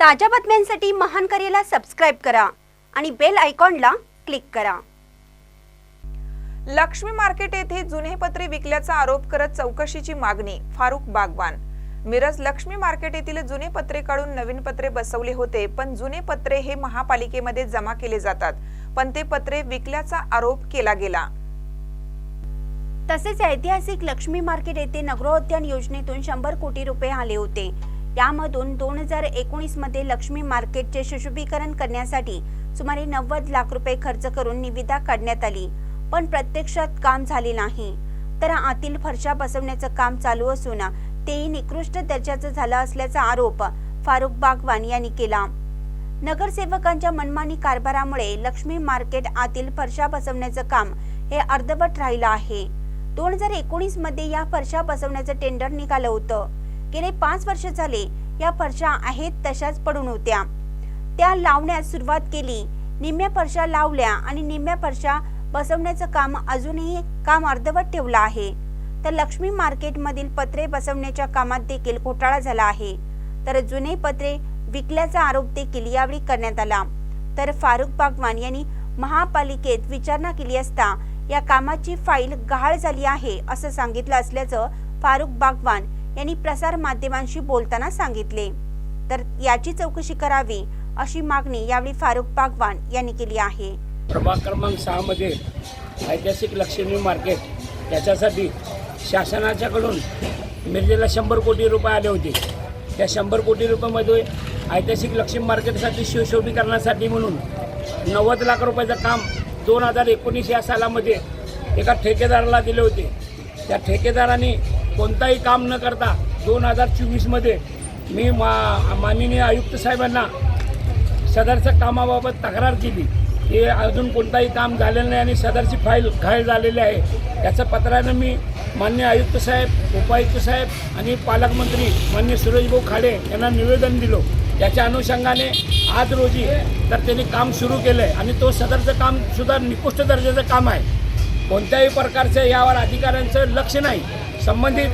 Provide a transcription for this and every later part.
ताज्या बातम्यांसाठी महान करेला सबस्क्राईब करा आणि बेल आयकॉनला क्लिक करा. लक्ष्मी मार्केट येथे जुने पत्रे विकल्याचा आरोप करत चौकशीची मागणी फारुख बागवान. मिरज लक्ष्मी मार्केट येथील जुने पत्रे काढून नवीन पत्रे बसवले होते पण जुने पत्रे हे महापालिकेमध्ये जमा केले जातात पण ते पत्रे विकल्याचा आरोप केला गेला. तसेच ऐतिहासिक लक्ष्मी मार्केट येथे नगरोद्यान योजनेतून शंभर कोटी रुपये आले होते. यामधून दोन हजार एकोणीसमध्ये लक्ष्मी मार्केटचे सुशोभीकरण करण्यासाठी सुमारे नव्वद लाख रुपये खर्च करून निविदा काढण्यात आली. पण प्रत्यक्षात काम झाले नाही. तर आतील फरशा बसवण्याचं काम चालू असून तेही निकृष्ट दर्जाचं झालं असल्याचा आरोप फारुख बागवान यांनी केला. नगरसेवकांच्या मनमानी कारभारामुळे लक्ष्मी मार्केट आतील फरशा बसवण्याचं काम हे अर्धवट राहिलं आहे. दोन हजार एकोणीसमध्ये या फरशा बसवण्याचं टेंडर निघालं होतं. गेले पाच वर्ष झाले या फरशा आहेत तशाच पडून होत्या. त्या लावण्यास सुरुवात केली. निम्म्या फरशा लावल्या आणि निम्म्या फरशा बसवण्याचं काम अजूनही काम अर्धवट ठेवलं आहे. तर लक्ष्मी मार्केटमधील पत्रे बसवण्याच्या कामात देखील घोटाळा झाला आहे. तर जुने पत्रे विकल्याचा आरोप देखील यावेळी करण्यात आला. तर फारुख बागवान यांनी महापालिकेत विचारणा केली असता या कामाची फाईल गहाळ झाली आहे असं सांगितलं असल्याचं फारुख बागवान यांनी प्रसार माध्यमांशी बोलताना सांगितले. तर याची चौकशी करावी अशी मागणी यावेळी फारुख बागवान यांनी केली आहे. प्रभाग क्रमांक सहामध्ये ऐतिहासिक लक्ष्मी मार्केट याच्यासाठी शासनाच्याकडून मिरजेला शंभर कोटी रुपये आले होते. त्या शंभर कोटी रुपयामध्ये ऐतिहासिक लक्ष्मी मार्केटसाठी शिवशोभीकरणासाठी म्हणून नव्वद लाख रुपयाचं काम दोन हजार एकोणीस या सालामध्ये एका ठेकेदाराला दिले होते. त्या ठेकेदाराने कोणताही काम न करता दोन हजार चोवीसमध्ये मी मा माननीय आयुक्त साहेबांना सदरच्या कामाबाबत तक्रार केली. की अजून कोणताही काम झालेलं नाही आणि सदरची फाईल घायल झालेली आहे. याचं पत्रानं मी मान्य आयुक्त साहेब उपायुक्त साहेब आणि पालकमंत्री मान्य सुरेशभाऊ खाडे यांना निवेदन दिलो. याच्या अनुषंगाने आज रोजी तर त्यांनी काम सुरू केलं आहे आणि तो सदरचं काम सुद्धा निकृष्ट दर्जाचं काम आहे. कोणत्याही प्रकारचं यावर अधिकाऱ्यांचं लक्ष नाही. संबंधित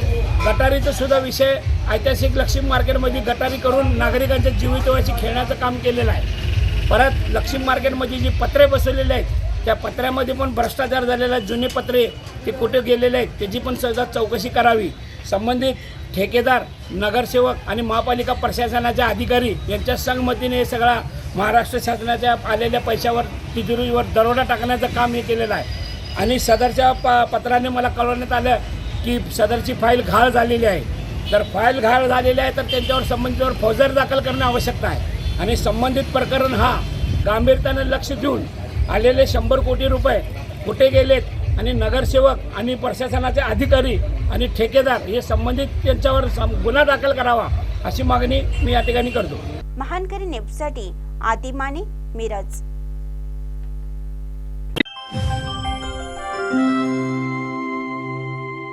गटारीचा सुद्धा विषय ऐतिहासिक लक्ष्मी मार्केटमध्ये गटारी करून नागरिकांच्या जीवितवाशी खेळण्याचं काम केलेलं आहे. परत लक्ष्मी मार्केटमध्ये जी पत्रे बसवलेले आहेत त्या पत्र्यामध्ये पण भ्रष्टाचार झालेला आहे जुने पत्रे ते कुठे गेलेले आहेत त्याची पण सहजा चौकशी करावी. संबंधित ठेकेदार नगरसेवक आणि महापालिका प्रशासनाच्या अधिकारी यांच्या संगमतीने हे सगळा महाराष्ट्र शासनाच्या आलेल्या पैशावर तिजोरीवर दरोडा टाकण्याचं काम हे केलेलं आहे. आणि सदरच्या प पत्राने मला कळवण्यात आलं की सदरची फाईल घाळ झालेली आहे. तर फाईल घाळ झालेली आहे तर त्यांच्यावर संबंधितवर फौजदारी दाखल करणं आवश्यकता आहे. आणि संबंधित प्रकरण हा गांभीर्यानं लक्ष देऊन आलेले शंभर कोटी रुपये कुठे गेलेत आणि नगरसेवक आणि प्रशासनाचे अधिकारी आणि ठेकेदार हे संबंधित त्यांच्यावर गुन्हा दाखल करावा अशी मागणी मी या ठिकाणी करतो. महानकरी न्यूजसाठी आदिमाने मिरज.